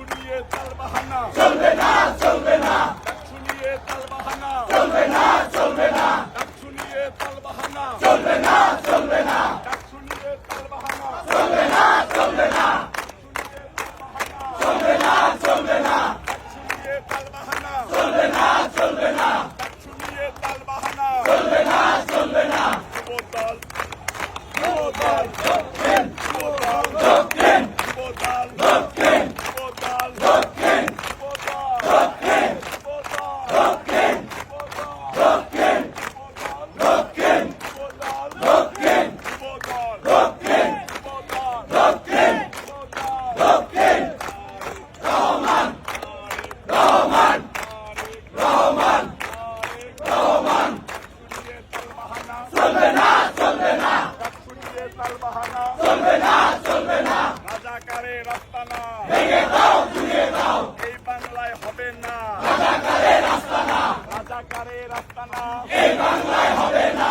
শুনিয়ে তাল বাহানা। চলবে না চলবে না শুনিয়ে তাল বাহানা। চলবে না চলবে না শুনিয়ে তাল বাহানা। চলবে না চলবে না শুনিয়ে তাল বাহানা। চলবে না চলবে না চলবে না চলবে না শুনিয়ে তাল বাহানা। চলবে না চলবে না শুনিয়ে তাল বাহানা। চলবে না চলবে না যুবদল যুবদল দক্ষিণ যুবদল। চলবে না চলবে না। রাজাকারে রাস্তানা ভেঙে দাও ভেঙে দাও। এই বাংলায় হবে না। রাজাকারে রাস্তানা রাজাকারে রাস্তানা এই বাংলায় হবে না।